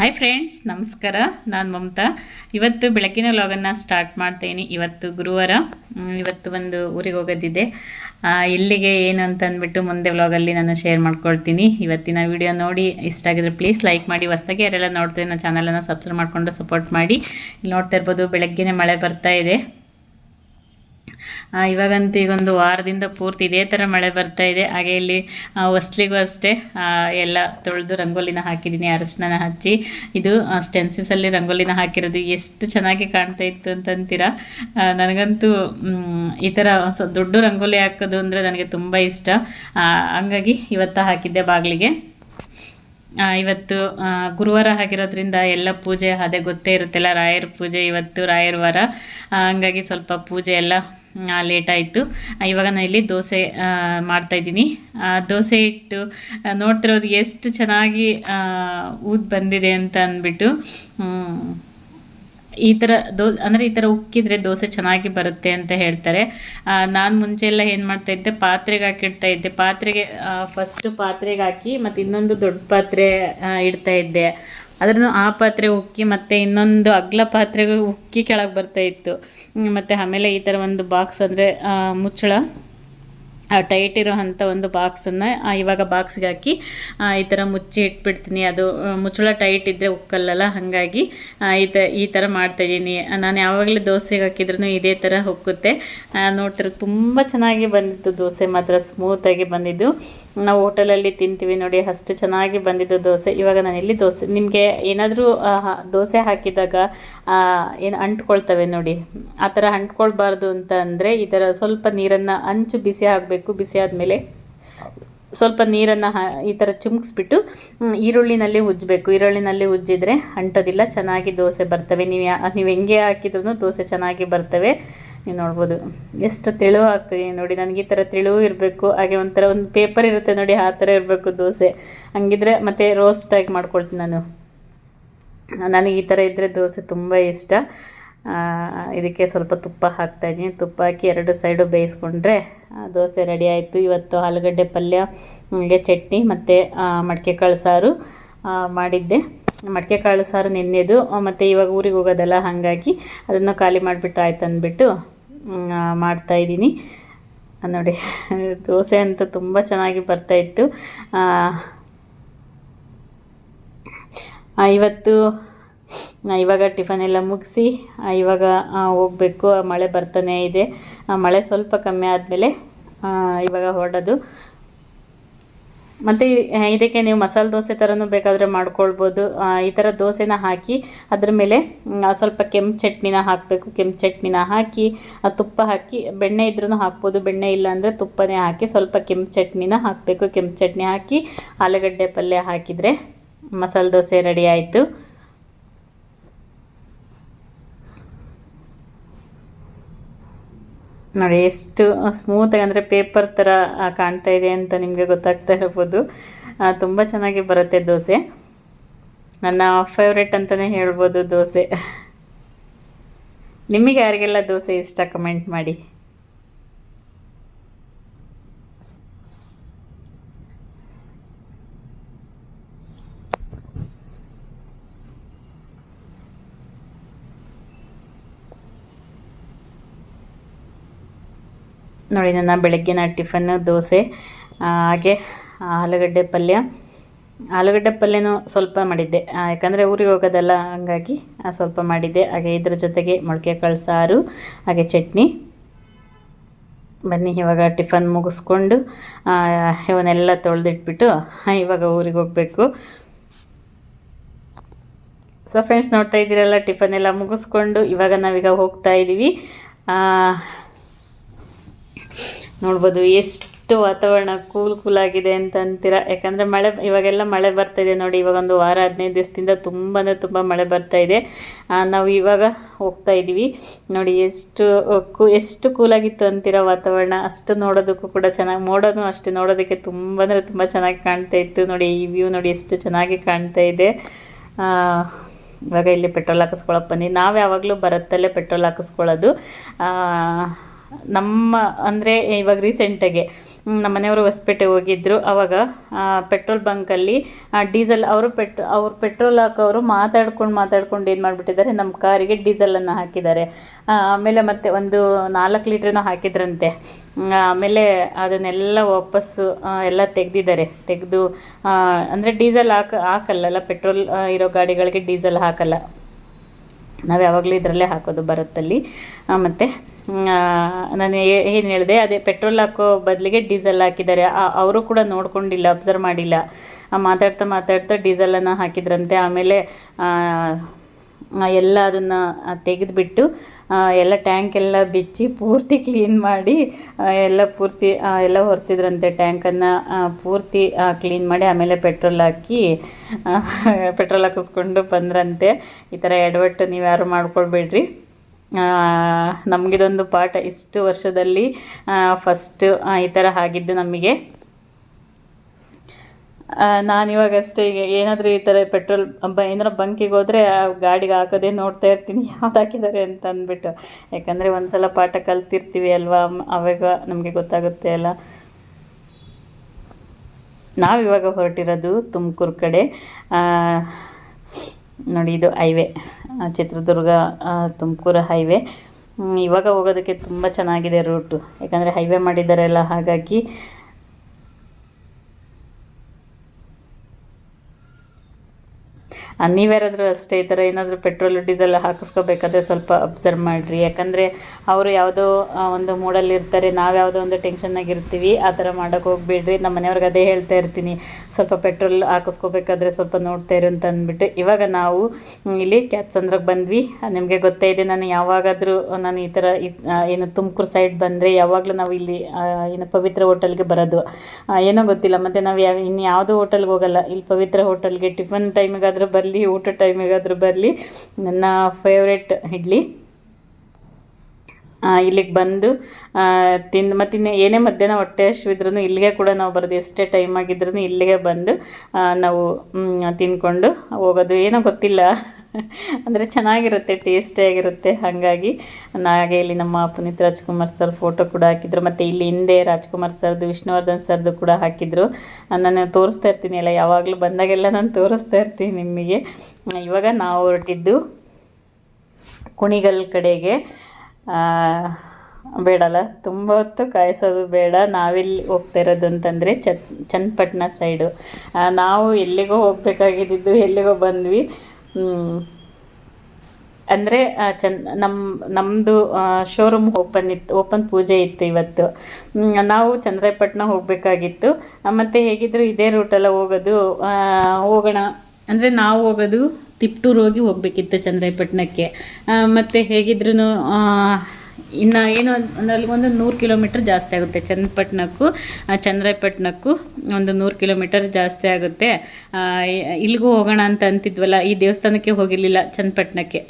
Hi friends ನಮಸ್ಕಾರ. ನಾನು ಮಮತಾ. ಇವತ್ತು ಬೆಳಗಿನ ವ್ಲಾಗನ್ನು ಸ್ಟಾರ್ಟ್ ಮಾಡ್ತೀನಿ. ಇವತ್ತು ಗುರುವಾರ. ಇವತ್ತು ಒಂದು ಊರಿಗೆ ಹೋಗೋದಿದೆ. ಎಲ್ಲಿಗೆ, ಏನು ಅಂತ ಅಂದ್ಬಿಟ್ಟು ಮುಂದೆ ವ್ಲಾಗಲ್ಲಿ ನಾನು ಶೇರ್ ಮಾಡ್ಕೊಳ್ತೀನಿ. ಇವತ್ತಿನ ವಿಡಿಯೋ ನೋಡಿ, ಇಷ್ಟ ಆಗಿದ್ರೆ ಪ್ಲೀಸ್ ಲೈಕ್ ಮಾಡಿ, ಹೊಸ್ದಾಗಿ ಯಾರೆಲ್ಲ ನೋಡ್ತೀನಿ ನನ್ನ ಚಾನಲನ್ನು ಸಬ್ಸ್ಕ್ರೈಬ್ ಮಾಡಿಕೊಂಡು ಸಪೋರ್ಟ್ ಮಾಡಿ. ಇಲ್ಲಿ ನೋಡ್ತಾ ಇರ್ಬೋದು, ಬೆಳಗ್ಗೆನೇ ಮಳೆ ಬರ್ತಾ ಇದೆ. ಇವಾಗಂತೂ ಈಗೊಂದು ವಾರದಿಂದ ಪೂರ್ತಿ ಇದೇ ಥರ ಮಳೆ ಬರ್ತಾ ಇದೆ. ಹಾಗೆ ಇಲ್ಲಿ ಹೊಸ್ಲಿಗೂ ಅಷ್ಟೇ ಎಲ್ಲ ತೊಳೆದು ರಂಗೋಲಿನ ಹಾಕಿದ್ದೀನಿ ಅರಶಿನ ಹಚ್ಚಿ. ಇದು ಸ್ಟೆನ್ಸಿಸಲ್ಲಿ ರಂಗೋಲಿನ ಹಾಕಿರೋದು ಎಷ್ಟು ಚೆನ್ನಾಗಿ ಕಾಣ್ತಾ ಇತ್ತು ಅಂತಂತೀರಾ? ನನಗಂತೂ ಈ ಥರ ದೊಡ್ಡ ರಂಗೋಲಿ ಹಾಕೋದು ಅಂದರೆ ನನಗೆ ತುಂಬ ಇಷ್ಟ. ಹಂಗಾಗಿ ಇವತ್ತು ಹಾಕಿದ್ದೆ ಬಾಗಿಲಿಗೆ. ಇವತ್ತು ಗುರುವಾರ ಆಗಿರೋದ್ರಿಂದ ಎಲ್ಲ ಪೂಜೆ ಅದೇ ಗೊತ್ತೇ ಇರುತ್ತಲ್ಲ, ರಾಯರ ಪೂಜೆ ಇವತ್ತು ರಾಯರ ವಾರ ಹಂಗಾಗಿ ಸ್ವಲ್ಪ ಪೂಜೆ ಎಲ್ಲ ಲೇಟ್ ಆಯಿತು. ಇವಾಗ ನಾನು ಇಲ್ಲಿ ದೋಸೆ ಮಾಡ್ತಾಯಿದ್ದೀನಿ ದೋಸೆ ಇಟ್ಟು ನೋಡ್ತಿರೋದು ಎಷ್ಟು ಚೆನ್ನಾಗಿ ಊದ್ ಬಂದಿದೆ ಅಂತ ಅಂದ್ಬಿಟ್ಟು ಈ ಥರ ದೋ, ಅಂದರೆ ಈ ಥರ ಉಕ್ಕಿದ್ರೆ ದೋಸೆ ಚೆನ್ನಾಗಿ ಬರುತ್ತೆ ಅಂತ ಹೇಳ್ತಾರೆ. ನಾನು ಮುಂಚೆ ಎಲ್ಲ ಏನು ಮಾಡ್ತಾ ಇದ್ದೆ, ಪಾತ್ರೆಗೆ ಹಾಕಿಡ್ತಾ ಇದ್ದೆ. ಪಾತ್ರೆಗೆ ಫಸ್ಟು ಪಾತ್ರೆಗೆ ಹಾಕಿ, ಮತ್ತು ಇನ್ನೊಂದು ದೊಡ್ಡ ಪಾತ್ರೆ ಇಡ್ತಾ ಇದ್ದೆ. ಅದ್ರದ್ದು ಆ ಪಾತ್ರೆ ಉಕ್ಕಿ ಮತ್ತು ಇನ್ನೊಂದು ಅಗ್ಲ ಪಾತ್ರೆಗೂ ಉಕ್ಕಿ ಕೆಳಗೆ ಬರ್ತಾ ಇತ್ತು. ಮತ್ತು ಆಮೇಲೆ ಈ ಥರ ಒಂದು ಬಾಕ್ಸ್ ಅಂದರೆ ಮುಚ್ಚಳ. ಟೈಟ್ ಇರೋ ಅಂಥ ಒಂದು ಬಾಕ್ಸನ್ನು ಇವಾಗ ಬಾಕ್ಸ್ಗೆ ಹಾಕಿ ಈ ಥರ ಮುಚ್ಚಿ ಇಟ್ಬಿಡ್ತೀನಿ. ಅದು ಮುಚ್ಚಳ ಟೈಟ್ ಇದ್ದರೆ ಉಕ್ಕಲ್ಲಲ್ಲ? ಹಾಗಾಗಿ ಈ ತ, ಈ ಥರ ಮಾಡ್ತಾಯಿದ್ದೀನಿ ನಾನು ಯಾವಾಗಲೂ ದೋಸೆಗೆ ಹಾಕಿದ್ರೂ ಇದೇ ಥರ ಉಕ್ಕುತ್ತೆ. ನೋಡ್ತಿರೋ ತುಂಬ ಚೆನ್ನಾಗಿ ಬಂದಿತ್ತು ದೋಸೆ, ಮಾತ್ರ ಸ್ಮೂತಾಗಿ ಬಂದಿದ್ದು. ನಾವು ಹೋಟೆಲಲ್ಲಿ ತಿಂತೀವಿ ನೋಡಿ, ಅಷ್ಟು ಚೆನ್ನಾಗಿ ಬಂದಿದ್ದು ದೋಸೆ. ಇವಾಗ ನಾನು ಇಲ್ಲಿ ದೋಸೆ, ನಿಮಗೆ ಏನಾದರೂ ದೋಸೆ ಹಾಕಿದಾಗ ಏನು ಅಂಟ್ಕೊಳ್ತವೆ ನೋಡಿ? ಆ ಥರ ಅಂಟ್ಕೊಳ್ಬಾರ್ದು ಅಂತ ಅಂದರೆ ಈ ಥರ ಸ್ವಲ್ಪ ನೀರನ್ನು ಅಂಚು ಬಿಸಿ ಆಗಬೇಕು. ಬಿಸಿ ಆದಮೇಲೆ ಸ್ವಲ್ಪ ನೀರನ್ನು ಈ ಥರ ಚುಮ್ಕಿಸ್ಬಿಟ್ಟು ಈರುಳ್ಳಿನಲ್ಲಿ ಉಜ್ಜಬೇಕು ಈರುಳ್ಳಿನಲ್ಲಿ ಉಜ್ಜಿದ್ರೆ ಅಂಟೋದಿಲ್ಲ, ಚೆನ್ನಾಗಿ ದೋಸೆ ಬರ್ತವೆ. ನೀವು ಯಾ, ನೀವು ಹೆಂಗೆ ಹಾಕಿದ್ರು ದೋಸೆ ಚೆನ್ನಾಗಿ ಬರ್ತವೆ. ನೀವು ನೋಡ್ಬೋದು. ಎಷ್ಟು ತೆಳು ಆಗ್ತದೆ ನೋಡಿ, ನನಗೆ ಈ ಥರ ತೆಳು ಇರಬೇಕು. ಹಾಗೆ ಒಂಥರ ಒಂದು ಪೇಪರ್ ಇರುತ್ತೆ ನೋಡಿ, ಆ ಥರ ಇರಬೇಕು ದೋಸೆ. ಹಂಗಿದ್ರೆ ಮತ್ತು ರೋಸ್ಟಾಗಿ ಮಾಡ್ಕೊಳ್ತೀನಿ ನಾನು. ನನಗೆ ಈ ಥರ ಇದ್ದರೆ ದೋಸೆ ತುಂಬ ಇಷ್ಟ. ಇದಕ್ಕೆ ಸ್ವಲ್ಪ ತುಪ್ಪ ಹಾಕ್ತಾಯಿದ್ದೀನಿ ತುಪ್ಪ ಹಾಕಿ ಎರಡು ಸೈಡು ಬೇಯಿಸ್ಕೊಂಡ್ರೆ ದೋಸೆ ರೆಡಿ ಆಯಿತು. ಇವತ್ತು ಆಲೂಗಡ್ಡೆ ಪಲ್ಯ ಹಾಗೆ ಚಟ್ನಿ ಮತ್ತು ಮಡಿಕೆ ಕಾಳು ಸಾರು ಮಾಡಿದ್ದೆ. ಮಡಿಕೆ ಕಾಳು ಸಾರು ನಿನ್ನೆದು. ಮತ್ತು ಇವಾಗ ಊರಿಗೆ ಹೋಗೋದಲ್ಲ, ಹಾಗಾಗಿ ಅದನ್ನು ಖಾಲಿ ಮಾಡಿಬಿಟ್ಟು ಆಯ್ತು ಅಂದ್ಬಿಟ್ಟು ಮಾಡ್ತಾಯಿದ್ದೀನಿ ನೋಡಿ, ದೋಸೆ ಅಂತೂ ತುಂಬ ಚೆನ್ನಾಗಿ ಬರ್ತಾಯಿತ್ತು ಇವತ್ತು ಇವಾಗ ಟಿಫನ್ ಎಲ್ಲ ಮುಗಿಸಿ ಇವಾಗ ಹೋಗಬೇಕು. ಮಳೆ ಬರ್ತಾನೆ ಇದೆ. ಮಳೆ ಸ್ವಲ್ಪ ಕಮ್ಮಿ ಆದಮೇಲೆ ಇವಾಗ ಹೊರಡೋದು. ಮತ್ತು ಇದಕ್ಕೆ ನೀವು ಮಸಾಲೆ ದೋಸೆ ಥರನೂ ಬೇಕಾದರೆ ಮಾಡ್ಕೊಳ್ಬೋದು. ಈ ಥರ ದೋಸೆನ ಹಾಕಿ, ಅದ್ರ ಮೇಲೆ ಸ್ವಲ್ಪ ಕೆಂಪು ಚಟ್ನಿನ ಹಾಕಬೇಕು. ಕೆಂಪು ಚಟ್ನಿನ ಹಾಕಿ ತುಪ್ಪ ಹಾಕಿ, ಬೆಣ್ಣೆ ಇದ್ರೂ ಹಾಕ್ಬೋದು. ಬೆಣ್ಣೆ ಇಲ್ಲ ಅಂದರೆ ತುಪ್ಪನೇ ಹಾಕಿ, ಸ್ವಲ್ಪ ಕೆಂಪು ಚಟ್ನಿನ ಹಾಕಬೇಕು. ಕೆಂಪು ಚಟ್ನಿ ಹಾಕಿ, ಆಲೂಗಡ್ಡೆ ಪಲ್ಯ ಹಾಕಿದರೆ ಮಸಾಲೆ ದೋಸೆ ರೆಡಿ ಆಯಿತು. ನೋಡಿ, ಎಷ್ಟು ಸ್ಮೂತಾಗಿ ಅಂದರೆ ಪೇಪರ್ ಥರ ಕಾಣ್ತಾ ಇದೆ ಅಂತ ನಿಮಗೆ ಗೊತ್ತಾಗ್ತಾ ಇರ್ಬೋದು. ತುಂಬ ಚೆನ್ನಾಗಿ ಬರುತ್ತೆ ದೋಸೆ. ನನ್ನ ಫೇವ್ರೆಟ್ ಅಂತಲೇ ಹೇಳ್ಬೋದು ದೋಸೆ. ನಿಮಗೆ ಯಾರಿಗೆಲ್ಲ ದೋಸೆ ಇಷ್ಟ? ಕಮೆಂಟ್ ಮಾಡಿ. ನೋಡಿ, ನನ್ನ ಬೆಳಗ್ಗೆನ ಟಿಫನ್ನು ದೋಸೆ ಹಾಗೆ ಆಲೂಗಡ್ಡೆ ಪಲ್ಯ. ಆಲೂಗಡ್ಡೆ ಪಲ್ಯನೂ ಸ್ವಲ್ಪ ಮಾಡಿದ್ದೆ. ಯಾಕಂದರೆ ಊರಿಗೆ ಹೋಗೋದಲ್ಲ ಹಂಗಾಗಿ ಸ್ವಲ್ಪ ಮಾಡಿದ್ದೆ. ಹಾಗೆ ಇದ್ರ ಜೊತೆಗೆ ಮೊಳಕೆ ಕಾಳು ಸಾರು, ಹಾಗೆ ಚಟ್ನಿ. ಬನ್ನಿ, ಇವಾಗ ಟಿಫನ್ ಮುಗಿಸ್ಕೊಂಡು ಇವನ್ನೆಲ್ಲ ತೊಳೆದಿಟ್ಬಿಟ್ಟು ಇವಾಗ ಊರಿಗೆ ಹೋಗಬೇಕು. ಸೊ ಫ್ರೆಂಡ್ಸ್ ನೋಡ್ತಾ ಇದ್ದೀರಲ್ಲ, ಟಿಫನ್ ಎಲ್ಲ ಮುಗಿಸ್ಕೊಂಡು, ಇವಾಗ ನಾವೀಗ ಹೋಗ್ತಾ ಇದ್ದೀವಿ ನೋಡ್ಬೋದು ಎಷ್ಟು ವಾತಾವರಣ ಕೂಲ್ ಕೂಲ್ ಆಗಿದೆ ಅಂತ ಅಂತೀರ? ಯಾಕಂದರೆ ಮಳೆ, ಇವಾಗೆಲ್ಲ ಮಳೆ ಬರ್ತಾ ಇದೆ ನೋಡಿ, ಇವಾಗ ಒಂದು ವಾರ ಹದಿನೈದು ದಿವಸದಿಂದ ತುಂಬ ಅಂದರೆ ತುಂಬ ಮಳೆ ಬರ್ತಾ ಇದೆ. ನಾವು ಇವಾಗ ಹೋಗ್ತಾ ಇದ್ದೀವಿ. ನೋಡಿ, ಎಷ್ಟು ಕೂ, ಎಷ್ಟು ಕೂಲಾಗಿತ್ತು ಅಂತೀರ ವಾತಾವರಣ? ಅಷ್ಟು ನೋಡೋದಕ್ಕೂ ಕೂಡ ಚೆನ್ನಾಗಿ ಮೋಡನೂ ಅಷ್ಟೇ, ನೋಡೋದಕ್ಕೆ ತುಂಬ ಅಂದರೆ ತುಂಬ ಚೆನ್ನಾಗಿ ಕಾಣ್ತಾ ಇತ್ತು. ನೋಡಿ, ಈ ವ್ಯೂ ನೋಡಿ ಎಷ್ಟು ಚೆನ್ನಾಗಿ ಕಾಣ್ತಾ ಇದೆ. ಇವಾಗ ಇಲ್ಲಿ ಪೆಟ್ರೋಲ್ ಹಾಕಿಸ್ಕೊಳಕ್ಕೆ ಬಂದು ನಾವು ಯಾವಾಗಲೂ ಬರತ್ತಲ್ಲೇ ಪೆಟ್ರೋಲ್ ಹಾಕಿಸ್ಕೊಳ್ಳೋದು. ನಮ್ಮ, ಅಂದರೆ ಇವಾಗ ರೀಸೆಂಟಾಗೆ ನಮ್ಮ ಮನೆಯವರು ಹೊಸಪೇಟೆ ಹೋಗಿದ್ದರು ಅವಾಗ ಪೆಟ್ರೋಲ್ ಬಂಕಲ್ಲಿ ಡೀಸೆಲ್ ಅವರು ಪೆಟ್ ಅವ್ರು ಪೆಟ್ರೋಲ್ ಹಾಕೋರು ಮಾತಾಡ್ಕೊಂಡು ಮಾತಾಡ್ಕೊಂಡು ಏನು ಮಾಡಿಬಿಟ್ಟಿದ್ದಾರೆ ನಮ್ಮ ಕಾರಿಗೆ ಡೀಸೆಲನ್ನು ಹಾಕಿದ್ದಾರೆ. ಆಮೇಲೆ ಮತ್ತೆ ಒಂದು ನಾಲ್ಕು ಲೀಟ್ರನ್ನು ಹಾಕಿದ್ರಂತೆ. ಆಮೇಲೆ ಅದನ್ನೆಲ್ಲ ವಾಪಸ್ಸು ಎಲ್ಲ ತೆಗೆದಿದ್ದಾರೆ. ತೆಗೆದು ಅಂದರೆ ಡೀಸೆಲ್ ಹಾಕ, ಹಾಕಲ್ಲಲ್ಲ ಪೆಟ್ರೋಲ್ ಇರೋ ಗಾಡಿಗಳಿಗೆ ಡೀಸೆಲ್ ಹಾಕಲ್ಲ. ನಾವು ಯಾವಾಗಲೂ ಇದರಲ್ಲೇ ಹಾಕೋದು ಬರುತ್ತಲ್ಲಿ ಮತ್ತು ನಾನು ಏನು ಹೇಳಿದೆ, ಅದೇ ಪೆಟ್ರೋಲ್ ಹಾಕೋ ಬದಲಿಗೆ ಡೀಸೆಲ್ ಹಾಕಿದ್ದಾರೆ. ಅವರು ಕೂಡ ನೋಡ್ಕೊಂಡಿಲ್ಲ ಅಬ್ಸರ್ವ್ ಮಾಡಿಲ್ಲ. ಮಾತಾಡ್ತಾ ಮಾತಾಡ್ತಾ ಡೀಸೆಲನ್ನು ಹಾಕಿದ್ರಂತೆ. ಆಮೇಲೆ ಎಲ್ಲ ಅದನ್ನು ತೆಗೆದುಬಿಟ್ಟು ಎಲ್ಲ ಟ್ಯಾಂಕ್ ಎಲ್ಲ ಬಿಚ್ಚಿ ಪೂರ್ತಿ ಕ್ಲೀನ್ ಮಾಡಿ ಎಲ್ಲ ಪೂರ್ತಿ ಎಲ್ಲ ಒರೆಸಿದ್ರಂತೆ ಟ್ಯಾಂಕನ್ನು ಪೂರ್ತಿ ಕ್ಲೀನ್ ಮಾಡಿ, ಆಮೇಲೆ ಪೆಟ್ರೋಲ್ ಹಾಕಿ ಪೆಟ್ರೋಲ್ ಹಾಕಿಸ್ಕೊಂಡು ಬಂದ್ರಂತೆ. ಈ ಥರ ಎಡವಟ್ಟು ನೀವು ಯಾರು ಮಾಡ್ಕೊಳ್ಬೇಡ್ರಿ. ನಮಗಿದೊಂದು ಪಾಠ. ಇಷ್ಟು ವರ್ಷದಲ್ಲಿ ಫಸ್ಟು ಈ ಥರ ಆಗಿದ್ದು ನಮಗೆ. ನಾನಿವಾಗ ಅಷ್ಟೇ, ಈಗ ಏನಾದರೂ ಈ ಥರ ಪೆಟ್ರೋಲ್ ಬ, ಏನಾರ ಬಂಕಿಗೆ ಹೋದರೆ ಆ ಗಾಡಿಗೆ ಹಾಕೋದೇ ನೋಡ್ತಾ ಇರ್ತೀನಿ, ಯಾವ್ದು ಹಾಕಿದ್ದಾರೆ ಅಂತ ಅಂದ್ಬಿಟ್ಟು. ಯಾಕಂದರೆ ಒಂದು ಸಲ ಪಾಠ ಕಲ್ತಿರ್ತೀವಿ ಅಲ್ವಾ ಅವಾಗ ನಮಗೆ ಗೊತ್ತಾಗುತ್ತೆ ಅಲ್ಲ. ನಾವಿವಾಗ ಹೊರಟಿರೋದು ತುಮಕೂರು ಕಡೆ. ನೋಡಿ ಇದು ಹೈವೇ ಚಿತ್ರದುರ್ಗ ತುಮಕೂರು ಹೈವೇ. ಇವಾಗ ಹೋಗೋದಕ್ಕೆ ತುಂಬ ಚೆನ್ನಾಗಿದೆ ರೂಟು. ಯಾಕಂದರೆ ಹೈವೇ ಮಾಡಿದ್ದಾರಲ್ಲ ಹಾಗಾಗಿ ನೀವ್ಯಾರಾದರೂ ಅಷ್ಟೇ ಈ ಥರ ಏನಾದರೂ ಪೆಟ್ರೋಲ್ ಡೀಸೆಲ್ ಹಾಕಿಸ್ಕೋಬೇಕಾದ್ರೆ ಸ್ವಲ್ಪ ಅಬ್ಸರ್ವ್ ಮಾಡಿರಿ. ಯಾಕಂದರೆ ಅವರು ಯಾವುದೋ ಒಂದು ಮೂಡಲ್ಲಿ ಇರ್ತಾರೆ ನಾವು ಯಾವುದೋ ಒಂದು ಟೆನ್ಷನ್ನಾಗಿರ್ತೀವಿ ಆ ಥರ ಮಾಡೋಕೆ ಹೋಗ್ಬೇಡ್ರಿ. ನಮ್ಮ ಮನೆಯವ್ರಿಗೆ ಅದೇ ಹೇಳ್ತಾ ಇರ್ತೀನಿ, ಸ್ವಲ್ಪ ಪೆಟ್ರೋಲ್ ಹಾಕಿಸ್ಕೋಬೇಕಾದ್ರೆ ಸ್ವಲ್ಪ ನೋಡ್ತಾ ಇರು ಅಂತ ಅಂದ್ಬಿಟ್ಟು. ಇವಾಗ ನಾವು ಇಲ್ಲಿ ಕ್ಯಾತ್ಸಂದ್ರಕ್ಕೆ ಬಂದ್ವಿ. ನಿಮಗೆ ಗೊತ್ತೇ ಇದೆ, ನಾನು ಯಾವಾಗಾದರೂ, ನಾನು ಈ ಥರ ಏನು ತುಮಕೂರು ಸೈಡ್ ಬಂದರೆ ಯಾವಾಗಲೂ ನಾವು ಇಲ್ಲಿ ಏನು ಪವಿತ್ರ ಹೋಟೆಲ್ಗೆ ಬರೋದು. ಏನೋ ಗೊತ್ತಿಲ್ಲ, ಮತ್ತು ನಾವು ಯಾವ ಇನ್ನು ಯಾವುದೋ ಹೋಟೆಲ್ಗೆ ಹೋಗಲ್ಲ. ಇಲ್ಲಿ ಪವಿತ್ರ ಹೋಟೆಲ್ಗೆ, ಟಿಫನ್ ಟೈಮಿಗಾದರೂ ಬರಲಿ. ಊಟ ಟೈಮಿಗಾದರೂ ಬರಲಿ, ನನ್ನ ಫೇವ್ರೆಟ್ ಇಡ್ಲಿ. ಇಲ್ಲಿಗೆ ಬಂದು ತಿಂದು ಮತ್ತು ಇನ್ನು ಏನೇ ಮಧ್ಯಾಹ್ನ ಹೊಟ್ಟೆ ಹಸಿವಿದ್ರೂ ಇಲ್ಲಿಗೆ ಕೂಡ ನಾವು ಬರೋದು ಎಷ್ಟೇ ಟೈಮ್ ಆಗಿದ್ರೂ ಇಲ್ಲಿಗೆ ಬಂದು ನಾವು ತಿಂದ್ಕೊಂಡು ಹೋಗೋದು. ಏನೋ ಗೊತ್ತಿಲ್ಲ. ಅಂದರೆ ಚೆನ್ನಾಗಿರುತ್ತೆ ಟೇಸ್ಟಿಯಾಗಿರುತ್ತೆ ಹಾಗಾಗಿ ಹಾಗೆ ಇಲ್ಲಿ ನಮ್ಮ ಪುನೀತ್ ರಾಜ್ಕುಮಾರ್ ಸರ್ ಫೋಟೋ ಕೂಡ ಹಾಕಿದ್ರು. ಮತ್ತು ಇಲ್ಲಿ ಹಿಂದೆ ರಾಜ್ಕುಮಾರ್ ಸರ್ದು ವಿಷ್ಣುವರ್ಧನ್ ಸರ್ದು ಕೂಡ ಹಾಕಿದ್ರು. ನಾನು ತೋರಿಸ್ತಾ ಇರ್ತೀನಿ ಅಲ್ಲ, ಯಾವಾಗಲೂ ಬಂದಾಗೆಲ್ಲ ನಾನು ತೋರಿಸ್ತಾ ಇರ್ತೀನಿ ನಿಮಗೆ ಇವಾಗ ನಾವು ಹೊರಟಿದ್ದು ಕುಣಿಗಲ್ ಕಡೆಗೆ. ಬೇಡಲ್ಲ, ತುಂಬ ಹೊತ್ತು ಕಾಯಿಸೋದು ಬೇಡ. ನಾವೆಲ್ಲಿ ಹೋಗ್ತಾ ಇರೋದು ಅಂತಂದರೆ ಚನ್ನಪಟ್ಟಣ ಸೈಡು ನಾವು ಎಲ್ಲಿಗೋ ಹೋಗಬೇಕಾಗಿದ್ದು, ಎಲ್ಲಿಗೋ ಬಂದ್ವಿ. ಅಂದರೆ ಚನ್ ನಮ್ಮ ನಮ್ಮದು ಶೋರೂಮ್ ಓಪನ್ ಇತ್ತು ಓಪನ್ ಪೂಜೆ ಇತ್ತು ಇವತ್ತು. ನಾವು ಚಂದ್ರಾಯಪಟ್ಟಣ ಹೋಗಬೇಕಾಗಿತ್ತು. ಮತ್ತು ಹೇಗಿದ್ದರೂ ಇದೇ ರೂಟೆಲ್ಲ ಹೋಗೋದು ಹೋಗೋಣ. ಅಂದರೆ ನಾವು ಹೋಗೋದು ತಿಪ್ಟೂರು ಹೋಗಿ ಹೋಗಬೇಕಿತ್ತು ಚಂದ್ರಾಯಪಟ್ಟಣಕ್ಕೆ ಮತ್ತು ಹೇಗಿದ್ರೂ ಇನ್ನು ಏನು ಒಂದು ಅಲ್ಲಿಗೊಂದು ನೂರು ಕಿಲೋಮೀಟ್ರ್ ಜಾಸ್ತಿ ಆಗುತ್ತೆ. ಚನ್ನಪಟ್ಟಣಕ್ಕೂ ಚಂದ್ರಪಟ್ಟಣಕ್ಕೂ ಒಂದು ನೂರು ಕಿಲೋಮೀಟರ್ ಜಾಸ್ತಿ ಆಗುತ್ತೆ. ಇಲ್ಲಿಗೂ ಹೋಗೋಣ ಅಂತ ಅಂತಿದ್ವಲ್ಲ, ಈ ದೇವಸ್ಥಾನಕ್ಕೆ ಹೋಗಿರಲಿಲ್ಲ ಚನ್ನಪಟ್ಟಣಕ್ಕೆ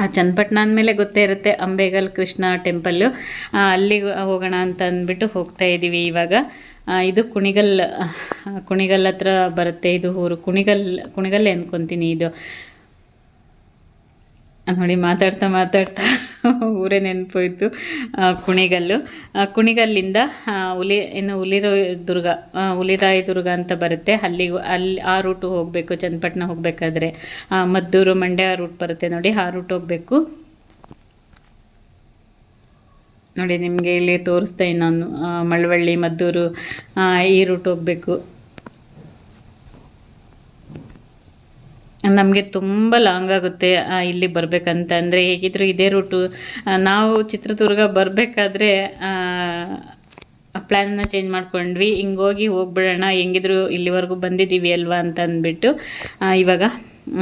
ಆ ಚನ್ನಪಟ್ಟಣ ಅಂದಮೇಲೆ ಗೊತ್ತೇ ಇರುತ್ತೆ, ಅಂಬೇಗಲ್ ಕೃಷ್ಣ ಟೆಂಪಲ್ಲು. ಅಲ್ಲಿಗೆ ಹೋಗೋಣ ಅಂತ ಅಂದ್ಬಿಟ್ಟು ಹೋಗ್ತಾ ಇದ್ದೀವಿ ಇವಾಗ. ಇದು ಕುಣಿಗಲ್ ಕುಣಿಗಲ್ ಹತ್ರ ಬರುತ್ತೆ, ಇದು ಊರು. ಕುಣಿಗಲ್ ಕುಣಿಗಲ್ಲೇ ಅಂದ್ಕೊತೀನಿ ಇದು. ನೋಡಿ, ಮಾತಾಡ್ತಾ ಮಾತಾಡ್ತಾ ಊರೇ ನೆನಪೋಯ್ತು ಕುಣಿಗಲ್ಲು. ಕುಣಿಗಲ್ಲಿಂದ ಹುಲಿ ಏನು ಹುಲಿರೋ ದುರ್ಗ ಹುಲಿರಾಯ ದುರ್ಗ ಅಂತ ಬರುತ್ತೆ. ಅಲ್ಲಿಗೂ, ಅಲ್ಲಿ, ಆ ರೂಟು ಹೋಗಬೇಕು, ಚನ್ನಪಟ್ಟಣ ಹೋಗಬೇಕಾದ್ರೆ. ಮದ್ದೂರು ಮಂಡ್ಯ ರೂಟ್ ಬರುತ್ತೆ ನೋಡಿ, ಆ ರೂಟ್ ಹೋಗಬೇಕು. ನೋಡಿ, ನಿಮಗೆ ಇಲ್ಲಿ ತೋರಿಸ್ತಾ ನಾನು ಮಳವಳ್ಳಿ, ಮದ್ದೂರು ಈ ರೂಟ್ ಹೋಗಬೇಕು. ನಮಗೆ ತುಂಬ ಲಾಂಗ್ ಆಗುತ್ತೆ ಆ, ಇಲ್ಲಿ ಬರಬೇಕಂತ ಅಂದರೆ ಹೇಗಿದ್ರು ಇದೇ ರೂಟು ನಾವು ಚಿತ್ರದುರ್ಗ ಬರಬೇಕಾದ್ರೆ ಪ್ಲ್ಯಾನ್ನ ಚೇಂಜ್ ಮಾಡ್ಕೊಂಡ್ವಿ. ಹಿಂಗೋಗಿ ಹೋಗ್ಬಿಡೋಣ ಹೆಂಗಿದ್ರು ಇಲ್ಲಿವರೆಗೂ ಬಂದಿದ್ದೀವಿ ಅಲ್ವಾ ಅಂತ ಅಂದ್ಬಿಟ್ಟು ಆ, ಇವಾಗ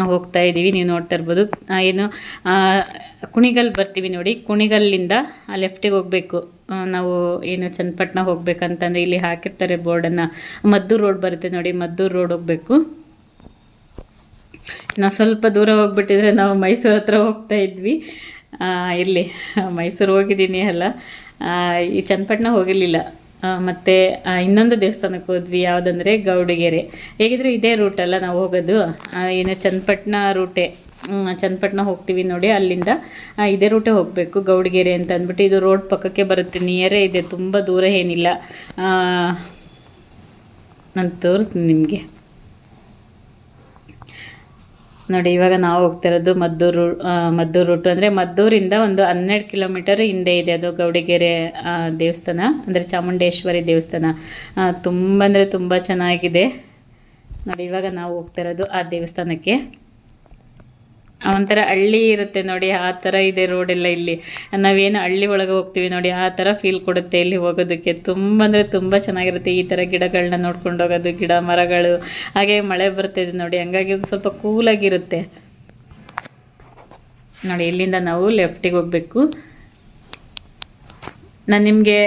ಹೋಗ್ತಾ ಇದ್ದೀವಿ. ನೀವು ನೋಡ್ತಾ ಇರ್ಬೋದು. ಏನು ಕುಣಿಗಲ್ ಬರ್ತೀವಿ ನೋಡಿ. ಕುಣಿಗಲ್ಲಿಂದ ಲೆಫ್ಟಿಗೆ ಹೋಗಬೇಕು. ನಾವು ಏನು ಚನ್ನಪಟ್ಟಣ ಹೋಗ್ಬೇಕಂತಂದರೆ ಇಲ್ಲಿ ಹಾಕಿರ್ತಾರೆ ಬೋರ್ಡನ್ನು. ಮದ್ದೂರು ರೋಡ್ ಬರುತ್ತೆ ನೋಡಿ ಮದ್ದೂರು ರೋಡ್ ಹೋಗಬೇಕು. ನಾವು ಸ್ವಲ್ಪ ದೂರ ಹೋಗ್ಬಿಟ್ಟಿದ್ರೆ ನಾವು ಮೈಸೂರು ಹತ್ರ ಹೋಗ್ತಾ ಇದ್ವಿ. ಇಲ್ಲಿ ಮೈಸೂರು ಹೋಗಿದ್ದೀನಿ ಅಲ್ಲ. ಈ ಚನ್ನಪಟ್ಟಣ ಹೋಗಿರಲಿಲ್ಲ. ಮತ್ತು ಇನ್ನೊಂದು ದೇವಸ್ಥಾನಕ್ಕೆ ಹೋದ್ವಿ, ಯಾವುದಂದರೆ ಗೌಡಿಗೆರೆ. ಹೇಗಿದ್ರು ಇದೇ ರೂಟಲ್ಲ ನಾವು ಹೋಗೋದು. ಏನು ಚನ್ನಪಟ್ಟಣ ರೂಟೇ ಚನ್ನಪಟ್ಟಣ ಹೋಗ್ತೀವಿ ನೋಡಿ ಅಲ್ಲಿಂದ. ಇದೇ ರೂಟೇ ಹೋಗಬೇಕು, ಗೌಡಿಗೆರೆ ಅಂತ ಅಂದ್ಬಿಟ್ಟು ಇದು ರೋಡ್ ಪಕ್ಕಕ್ಕೆ ಬರುತ್ತೆ. ನಿಯರೇ ಇದೆ, ತುಂಬ ದೂರ ಏನಿಲ್ಲ. ನಾನು ತೋರಿಸ್ತೀನಿ ನಿಮಗೆ. ನೋಡಿ, ಇವಾಗ ನಾವು ಹೋಗ್ತಾ ಇರೋದು ಮದ್ದೂರು ಮದ್ದೂರು ರೂಟು ಅಂದರೆ ಮದ್ದೂರಿಂದ ಒಂದು ಹನ್ನೆರಡು ಕಿಲೋಮೀಟರ್ ಹಿಂದೆ ಇದೆ ಅದು ಗೌಡಿಗೆರೆ ದೇವಸ್ಥಾನ, ಅಂದರೆ ಚಾಮುಂಡೇಶ್ವರಿ ದೇವಸ್ಥಾನ. ತುಂಬ ಅಂದರೆ ತುಂಬ ಚೆನ್ನಾಗಿದೆ. ನೋಡಿ, ಇವಾಗ ನಾವು ಹೋಗ್ತಾ ಇರೋದು ಆ ದೇವಸ್ಥಾನಕ್ಕೆ. ಒಂಥರ ಹಳ್ಳಿ ಇರುತ್ತೆ ನೋಡಿ, ಆ ಥರ ಇದೆ ರೋಡೆಲ್ಲ ಇಲ್ಲಿ. ನಾವೇನು ಹಳ್ಳಿ ಒಳಗೆ ಹೋಗ್ತೀವಿ ನೋಡಿ, ಆ ಥರ ಫೀಲ್ ಕೊಡುತ್ತೆ ಇಲ್ಲಿ ಹೋಗೋದಕ್ಕೆ. ತುಂಬ ಅಂದರೆ ತುಂಬ ಚೆನ್ನಾಗಿರುತ್ತೆ ಈ ಥರ ಗಿಡಗಳನ್ನ ನೋಡ್ಕೊಂಡು ಹೋಗೋದು, ಗಿಡ ಮರಗಳು. ಹಾಗೆ ಮಳೆ ಬರ್ತಿದೆ ನೋಡಿ, ಹಂಗಾಗಿ ಸ್ವಲ್ಪ ಕೂಲಾಗಿರುತ್ತೆ ನೋಡಿ, ಇಲ್ಲಿಂದ ನಾವು ಲೆಫ್ಟಿಗೆ ಹೋಗಬೇಕು. ನಾನು ನಿಮಗೆ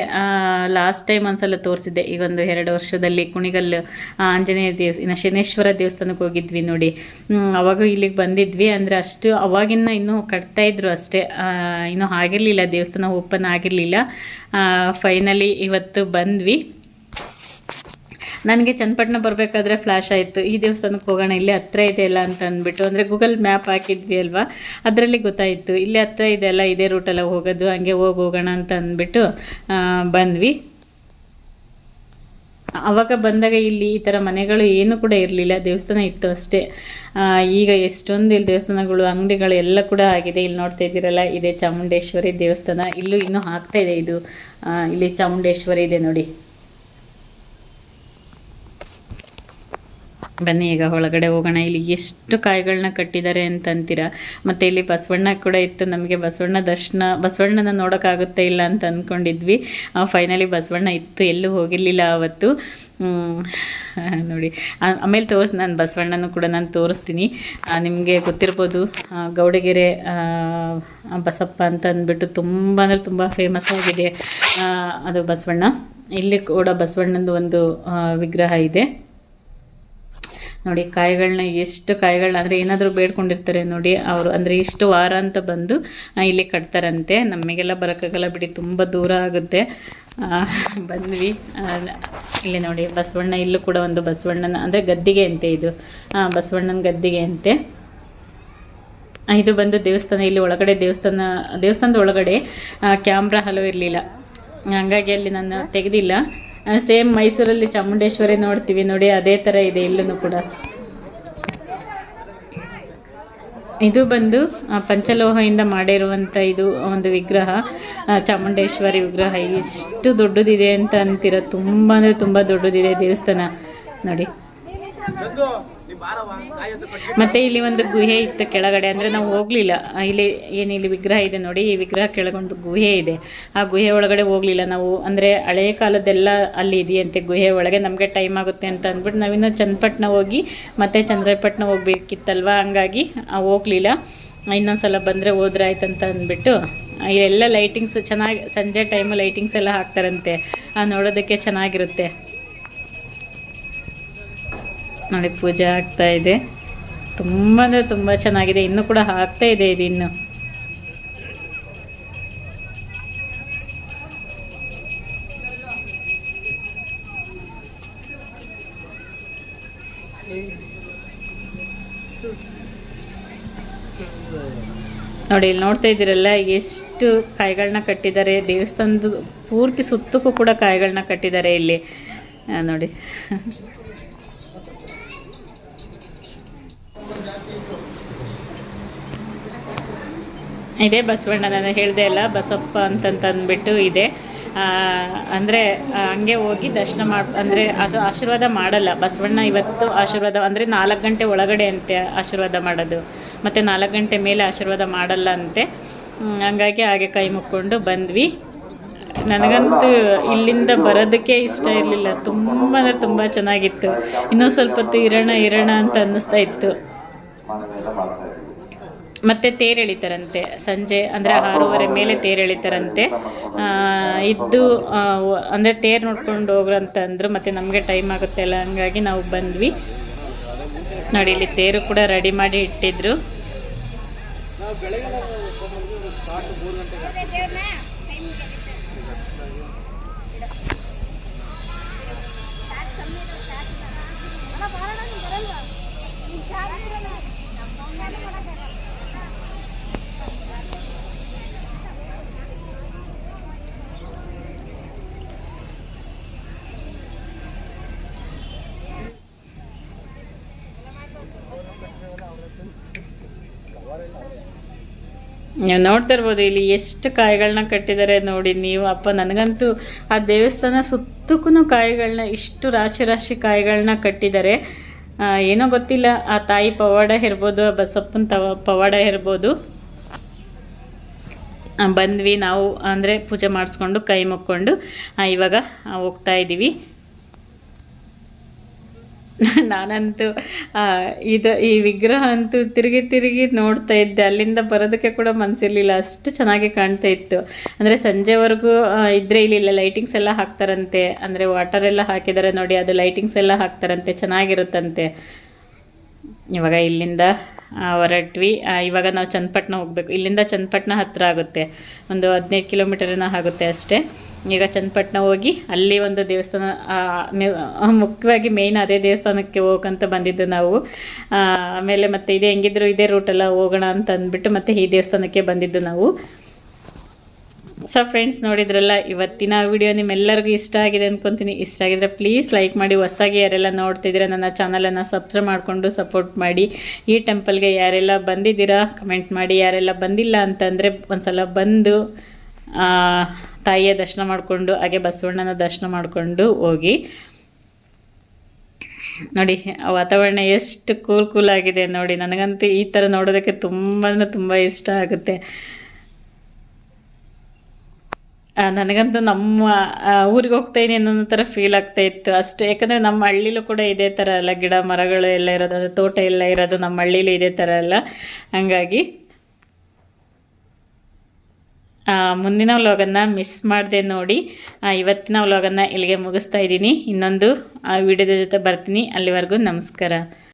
ಲಾಸ್ಟ್ ಟೈಮ್ ಒಂದ್ಸಲ ತೋರಿಸಿದ್ದೆ. ಈಗ ಒಂದು ಎರಡು ವರ್ಷದಲ್ಲಿ ಕುಣಿಗಲ್ ಆಂಜನೇಯ ದೇವಸ್ಥಾನ ಶನೇಶ್ವರ ದೇವಸ್ಥಾನಕ್ಕೆ ಹೋಗಿದ್ವಿ ನೋಡಿ. ಅವಾಗ ಇಲ್ಲಿಗೆ ಬಂದಿದ್ವಿ. ಅಂದರೆ ಅಷ್ಟು ಅವಾಗಿನ ಇನ್ನೂ ಕಟ್ತಾ ಇದ್ರು ಅಷ್ಟೇ. ಇನ್ನೂ ಆಗಿರಲಿಲ್ಲ, ದೇವಸ್ಥಾನ ಓಪನ್ ಆಗಿರಲಿಲ್ಲ. ಫೈನಲಿ ಇವತ್ತು ಬಂದ್ವಿ. ನನಗೆ ಚನ್ನಪಟ್ಟಣ ಬರಬೇಕಾದ್ರೆ ಫ್ಲ್ಯಾಶ್ ಆಯಿತು. ಈ ದೇವಸ್ಥಾನಕ್ಕೆ ಹೋಗೋಣ, ಇಲ್ಲಿ ಹತ್ತಿರ ಇದೆ ಅಲ್ಲ ಅಂತ ಅಂದ್ಬಿಟ್ಟು, ಅಂದರೆ ಗೂಗಲ್ ಮ್ಯಾಪ್ ಹಾಕಿದ್ವಿ ಅಲ್ವಾ? ಅದರಲ್ಲಿ ಗೊತ್ತಾಯಿತು. ಇಲ್ಲಿ ಹತ್ತಿರ ಇದೆ ಅಲ್ಲ, ಇದೇ ರೂಟೆಲ್ಲ ಹೋಗೋದು, ಹಂಗೆ ಹೋಗಿ ಹೋಗೋಣ ಅಂತ ಅಂದ್ಬಿಟ್ಟು ಬಂದ್ವಿ. ಆವಾಗ ಬಂದಾಗ ಇಲ್ಲಿ ಈ ಥರ ಮನೆಗಳು ಏನೂ ಕೂಡ ಇರಲಿಲ್ಲ. ದೇವಸ್ಥಾನ ಇತ್ತು ಅಷ್ಟೇ. ಈಗ ಎಷ್ಟೊಂದು ಇಲ್ಲಿ ದೇವಸ್ಥಾನಗಳು, ಅಂಗಡಿಗಳು ಎಲ್ಲ ಕೂಡ ಆಗಿದೆ. ಇಲ್ಲಿ ನೋಡ್ತಾ ಇದ್ದೀರಲ್ಲ, ಇದೆ ಚಾಮುಂಡೇಶ್ವರಿ ದೇವಸ್ಥಾನ. ಇಲ್ಲೂ ಇನ್ನೂ ಆಗ್ತಾ ಇದೆ ಇದು. ಇಲ್ಲಿ ಚಾಮುಂಡೇಶ್ವರಿ ಇದೆ ನೋಡಿ. ಬನ್ನಿ, ಈಗ ಒಳಗಡೆ ಹೋಗೋಣ. ಇಲ್ಲಿ ಎಷ್ಟು ಕಾಯಿಗಳನ್ನ ಕಟ್ಟಿದ್ದಾರೆ ಅಂತಂತೀರಾ? ಮತ್ತು ಇಲ್ಲಿ ಬಸವಣ್ಣ ಕೂಡ ಇತ್ತು ನಮಗೆ. ಬಸವಣ್ಣ ದರ್ಶನ, ಬಸವಣ್ಣನ ನೋಡೋಕ್ಕಾಗುತ್ತೆ ಇಲ್ಲ ಅಂತ ಅಂದ್ಕೊಂಡಿದ್ವಿ ಫೈನಲಿ ಬಸವಣ್ಣ ಇತ್ತು. ಎಲ್ಲೂ ಹೋಗಿರಲಿಲ್ಲ ಆವತ್ತು. ನೋಡಿ. ಆಮೇಲೆ ತೋರಿಸ್, ನಾನು ಬಸವಣ್ಣನೂ ಕೂಡ ನಾನು ತೋರಿಸ್ತೀನಿ. ನಿಮಗೆ ಗೊತ್ತಿರ್ಬೋದು ಗೌಡಗೆರೆ ಬಸಪ್ಪ ಅಂತ ಅಂದ್ಬಿಟ್ಟು ತುಂಬ ಅಂದರೆ ತುಂಬ ಫೇಮಸ್ ಆಗಿದೆ. ಅದು ಬಸವಣ್ಣ. ಇಲ್ಲಿ ಕೂಡ ಬಸವಣ್ಣನದು ಒಂದು ವಿಗ್ರಹ ಇದೆ. ನೋಡಿ ಕಾಯಿಗಳನ್ನ ಎಷ್ಟು ಕಾಯಿಗಳನ್ನ ಅಂದರೆ ಏನಾದರೂ ಬೇಡ್ಕೊಂಡಿರ್ತಾರೆ ನೋಡಿ, ಅವರು ಅಂದರೆ ಇಷ್ಟು ವಾರ ಅಂತ ಬಂದು ಇಲ್ಲಿ ಕಟ್ತಾರಂತೆ. ನಮಗೆಲ್ಲ ಬರೋಕ್ಕಾಗಲ್ಲ ಬಿಡಿ, ತುಂಬ ದೂರ ಆಗುತ್ತೆ. ಬಂದ್ವಿ. ಇಲ್ಲಿ ನೋಡಿ ಬಸವಣ್ಣ, ಇಲ್ಲೂ ಕೂಡ ಒಂದು ಬಸವಣ್ಣನ ಅಂದರೆ ಗದ್ದಿಗೆ ಅಂತೆ ಇದು. ಬಸವಣ್ಣನ ಗದ್ದಿಗೆ ಅಂತೆ. ಇದು ಬಂದು ದೇವಸ್ಥಾನ, ಇಲ್ಲಿ ಒಳಗಡೆ ದೇವಸ್ಥಾನ, ದೇವಸ್ಥಾನದ ಒಳಗಡೆ ಕ್ಯಾಮ್ರಾ ಹಲೋ ಇರಲಿಲ್ಲ. ಹಂಗಾಗಿ ಅಲ್ಲಿ ನಾನು ತೆಗೆದಿಲ್ಲ. ಸೇಮ್ ಮೈಸೂರಲ್ಲಿ ಚಾಮುಂಡೇಶ್ವರಿ ನೋಡ್ತೀವಿ ನೋಡಿ, ಅದೇ ಥರ ಇದೆ ಇಲ್ಲೂ ಕೂಡ. ಇದು ಬಂದು ಪಂಚಲೋಹದಿಂದ ಮಾಡಿರುವಂಥ ಇದು ಒಂದು ವಿಗ್ರಹ. ಚಾಮುಂಡೇಶ್ವರಿ ವಿಗ್ರಹ. ಇಷ್ಟು ದೊಡ್ಡದಿದೆ ಅಂತ ಅಂತೀರ, ತುಂಬ ಅಂದರೆ ತುಂಬ ದೊಡ್ಡದಿದೆ ದೇವಸ್ಥಾನ. ನೋಡಿ. ಮತ್ತೆ ಇಲ್ಲಿ ಒಂದು ಗುಹೆ ಇತ್ತು ಕೆಳಗಡೆ, ಅಂದರೆ ನಾವು ಹೋಗಲಿಲ್ಲ. ಇಲ್ಲಿ ಏನು ಇಲ್ಲಿ ವಿಗ್ರಹ ಇದೆ ನೋಡಿ, ಈ ವಿಗ್ರಹ ಕೆಳಗೊಂದು ಗುಹೆ ಇದೆ. ಆ ಗುಹೆ ಒಳಗಡೆ ಹೋಗಲಿಲ್ಲ ನಾವು. ಅಂದರೆ ಹಳೆಯ ಕಾಲದ್ದೆಲ್ಲ ಅಲ್ಲಿ ಇದೆಯಂತೆ ಗುಹೆ ಒಳಗೆ, ನಮಗೆ ಟೈಮ್ ಆಗುತ್ತೆ ಅಂತ ಅಂದ್ಬಿಟ್ಟು ನಾವಿನ್ನು ಚನ್ನಪಟ್ಟಣ ಹೋಗಿ, ಮತ್ತೆ ಚಂದ್ರಪಟ್ಟಣ ಹೋಗ್ಬೇಕಿತ್ತಲ್ವ? ಹಂಗಾಗಿ ಹೋಗಲಿಲ್ಲ. ಇನ್ನೊಂದ್ಸಲ ಬಂದರೆ ಹೋದ್ರೆ ಆಯ್ತಂತ ಅಂದ್ಬಿಟ್ಟು ಎಲ್ಲ ಲೈಟಿಂಗ್ಸ್ ಚೆನ್ನಾಗಿ, ಸಂಜೆ ಟೈಮು ಲೈಟಿಂಗ್ಸ್ ಎಲ್ಲ ಹಾಕ್ತಾರಂತೆ. ನೋಡೋದಕ್ಕೆ ಚೆನ್ನಾಗಿರುತ್ತೆ. ನೋಡಿ ಪೂಜೆ ಆಗ್ತಾ ಇದೆ. ತುಂಬ ಅಂದರೆ ತುಂಬ ಚೆನ್ನಾಗಿದೆ. ಇನ್ನೂ ಕೂಡ ಆಗ್ತಾ ಇದೆ ಇದು ಇನ್ನು. ನೋಡಿ, ಇಲ್ಲಿ ನೋಡ್ತಾ ಇದ್ದೀರಲ್ಲ, ಎಷ್ಟು ಕಾಯಿಗಳನ್ನ ಕಟ್ಟಿದ್ದಾರೆ. ದೇವಸ್ಥಾನದ ಪೂರ್ತಿ ಸುತ್ತಕ್ಕೂ ಕೂಡ ಕಾಯಿಗಳನ್ನ ಕಟ್ಟಿದ್ದಾರೆ ಇಲ್ಲಿ. ನೋಡಿ. ಇದೇ ಬಸವಣ್ಣ ನಾನು ಹೇಳಿದೆ ಅಲ್ಲ ಬಸಪ್ಪ ಅಂತಂತ ಅಂದ್ಬಿಟ್ಟು ಇದೆ ಅಂದರೆ ಹಂಗೆ ಹೋಗಿ ದರ್ಶನ ಮಾಡಿ, ಅಂದರೆ, ಅದು ಆಶೀರ್ವಾದ ಮಾಡಲ್ಲ. ಬಸವಣ್ಣ ಇವತ್ತು ಆಶೀರ್ವಾದ, ಅಂದರೆ ನಾಲ್ಕು ಗಂಟೆ ಒಳಗಡೆ ಅಂತೆ ಆಶೀರ್ವಾದ ಮಾಡೋದು. ಮತ್ತು ನಾಲ್ಕು ಗಂಟೆ ಮೇಲೆ ಆಶೀರ್ವಾದ ಮಾಡಲ್ಲ ಅಂತೆ. ಹಂಗಾಗಿ ಹಾಗೆ ಕೈ ಮುಕ್ಕೊಂಡು ಬಂದ್ವಿ. ನನಗಂತೂ ಇಲ್ಲಿಂದ ಬರೋದಕ್ಕೆ ಇಷ್ಟ ಇರಲಿಲ್ಲ. ತುಂಬ, ಅಂದರೆ ತುಂಬ ಚೆನ್ನಾಗಿತ್ತು. ಇನ್ನೂ ಸ್ವಲ್ಪ ಹೊತ್ತು ಇರೋಣ ಇರೋಣ ಅಂತ ಅನ್ನಿಸ್ತಾ ಇತ್ತು. ಮತ್ತೆ ತೇರೆಳಿತಾರಂತೆ. ಸಂಜೆ ಅಂದರೆ ಆರೂವರೆ ಮೇಲೆ ತೇರೆಳಿತಾರಂತೆ. ಇದ್ದು ಅಂದ್ರೆ ತೇರು ನೋಡ್ಕೊಂಡು ಹೋಗ್ರಂತಂದ್ರು ಮತ್ತೆ ನಮಗೆ ಟೈಮ್ ಆಗುತ್ತೆ ಅಲ್ಲ, ಹಂಗಾಗಿ ನಾವು ಬಂದ್ವಿ. ನೋಡಿ, ಇಲ್ಲಿ ತೇರು ಕೂಡ ರೆಡಿ ಮಾಡಿ ಇಟ್ಟಿದ್ರು. ನೀವು ನೋಡ್ತಾ ಇರ್ಬೋದು, ಇಲ್ಲಿ ಎಷ್ಟು ಕಾಯಿಗಳನ್ನ ಕಟ್ಟಿದ್ದಾರೆ ನೋಡಿ. ನೀವು ಅಪ್ಪ, ನನಗಂತೂ ಆ ದೇವಸ್ಥಾನ ಸುತ್ತಕ್ಕೂ ಕಾಯಿಗಳನ್ನ ಇಷ್ಟು ರಾಶಿ ರಾಶಿ ಕಾಯಿಗಳನ್ನ ಕಟ್ಟಿದ್ದಾರೆ. ಏನೋ ಗೊತ್ತಿಲ್ಲ, ಆ ತಾಯಿ ಪವಾಡ ಇರ್ಬೋದು, ಆ ಬಸಪ್ಪನ ತವ, ಪವಾಡ ಇರ್ಬೋದು. ಬಂದ್ವಿ ನಾವು, ಅಂದರೆ ಪೂಜೆ ಮಾಡಿಸ್ಕೊಂಡು, ಕೈ ಮುಕ್ಕೊಂಡು ಇವಾಗ ಹೋಗ್ತಾ ಇದ್ದೀವಿ ನಾನಂತೂ ಇದು, ಈ ವಿಗ್ರಹ ಅಂತೂ ತಿರುಗಿ ತಿರುಗಿ ನೋಡ್ತಾ ಇದ್ದೆ. ಅಲ್ಲಿಂದ ಬರೋದಕ್ಕೆ ಕೂಡ ಮನಸ್ಸಿರಲಿಲ್ಲ ಅಷ್ಟು ಚೆನ್ನಾಗಿ ಕಾಣ್ತಾ ಇತ್ತು. ಅಂದರೆ ಸಂಜೆವರೆಗೂ ಇದ್ದರೆ ಇದ್ರೆ ಇಲ್ಲಿ ಲೈಟಿಂಗ್ಸ್ ಎಲ್ಲ ಹಾಕ್ತಾರಂತೆ. ಅಂದರೆ ವಾಟರ್ ಎಲ್ಲ ಹಾಕಿದ್ದಾರೆ ನೋಡಿ, ಅದು ಲೈಟಿಂಗ್ಸ್ ಎಲ್ಲ ಹಾಕ್ತಾರಂತೆ. ಚೆನ್ನಾಗಿರುತ್ತಂತೆ. ಇವಾಗ ಇಲ್ಲಿಂದ ಹೊರಟ್ವಿ. ಇವಾಗ ನಾವು ಚನ್ನಪಟ್ಟಣ ಹೋಗ್ಬೇಕು. ಇಲ್ಲಿಂದ ಚನ್ನಪಟ್ಟಣ ಹತ್ತಿರ ಆಗುತ್ತೆ. ಒಂದು ಹದಿನೈದು ಕಿಲೋಮೀಟರ್ನ ಆಗುತ್ತೆ ಅಷ್ಟೇ. ಈಗ ಚನ್ನಪಟ್ಟಣ ಹೋಗಿ ಅಲ್ಲಿ ಒಂದು ದೇವಸ್ಥಾನ ಮುಖ್ಯವಾಗಿ ಮೇಯ್ನ್ ಅದೇ ದೇವಸ್ಥಾನಕ್ಕೆ ಹೋಗಂತ ಬಂದಿದ್ದು ನಾವು. ಆಮೇಲೆ ಮತ್ತೆ ಇದೇ ಹೆಂಗಿದ್ರು ಇದೇ ರೂಟೆಲ್ಲ ಹೋಗೋಣ ಅಂತ ಅಂದ್ಬಿಟ್ಟು ಮತ್ತೆ ಈ ದೇವಸ್ಥಾನಕ್ಕೆ ಬಂದಿದ್ದು ನಾವು. ಸೊ ಫ್ರೆಂಡ್ಸ್ ನೋಡಿದ್ರಲ್ಲ, ಇವತ್ತಿನ ವಿಡಿಯೋ ನಿಮ್ಮೆಲ್ಲರಿಗೂ ಇಷ್ಟ ಆಗಿದೆ ಅಂದ್ಕೊತೀನಿ ಇಷ್ಟ ಆಗಿದ್ರೆ ಪ್ಲೀಸ್ ಲೈಕ್ ಮಾಡಿ, ಹೊಸದಾಗಿ ಯಾರೆಲ್ಲ ನೋಡ್ತಿದ್ದೀರಾ, ನನ್ನ ಚಾನಲನ್ನು ಸಬ್ಸ್ಕ್ರೈಬ್ ಮಾಡಿಕೊಂಡು ಸಪೋರ್ಟ್ ಮಾಡಿ. ಈ ಟೆಂಪಲ್ಗೆ ಯಾರೆಲ್ಲ ಬಂದಿದ್ದೀರಾ ಕಮೆಂಟ್ ಮಾಡಿ. ಯಾರೆಲ್ಲ ಬಂದಿಲ್ಲ ಅಂತಂದರೆ ಒಂದು ಸಲ ಬಂದು ತಾಯಿಯ ದರ್ಶನ ಮಾಡಿಕೊಂಡು, ಹಾಗೆ ಬಸವಣ್ಣನ ದರ್ಶನ ಮಾಡಿಕೊಂಡು ಹೋಗಿ. ನೋಡಿ ಆ ವಾತಾವರಣ ಎಷ್ಟು ಕೂಲ್ ಕೂಲ್ ಆಗಿದೆ ನೋಡಿ. ನನಗಂತೂ ಈ ಥರ ನೋಡೋದಕ್ಕೆ ತುಂಬ, ಅಂದರೆ ತುಂಬ ಇಷ್ಟ ಆಗುತ್ತೆ. ನನಗಂತೂ ನಮ್ಮ ಊರಿಗೆ ಹೋಗ್ತಾ ಇದೀನಿ ಅನ್ನೋ ಥರ ಫೀಲ್ ಆಗ್ತಾ ಇತ್ತು. ಅಷ್ಟೇ, ಯಾಕಂದರೆ ನಮ್ಮ ಹಳ್ಳಿಲೂ ಕೂಡ ಇದೇ ಥರ ಎಲ್ಲ ಗಿಡ ಮರಗಳು ಎಲ್ಲ ಇರೋದು, ತೋಟ ಎಲ್ಲ ಇರೋದು ನಮ್ಮ ಹಳ್ಳಿಲೂ ಇದೇ ಥರ ಎಲ್ಲ ಹಂಗಾಗಿ ಮುಂದಿನ ವ್ಲಾಗನ್ನು ಮಿಸ್ ಮಾಡಿದೆ ನೋಡಿ. ಇವತ್ತಿನ ವ್ಲಾಗನ್ನು ಇಲ್ಲಿಗೆ ಮುಗಿಸ್ತಾ ಇದ್ದೀನಿ. ಇನ್ನೊಂದು ವಿಡಿಯೋದ ಜೊತೆ ಬರ್ತೀನಿ. ಅಲ್ಲಿವರೆಗೂ ನಮಸ್ಕಾರ.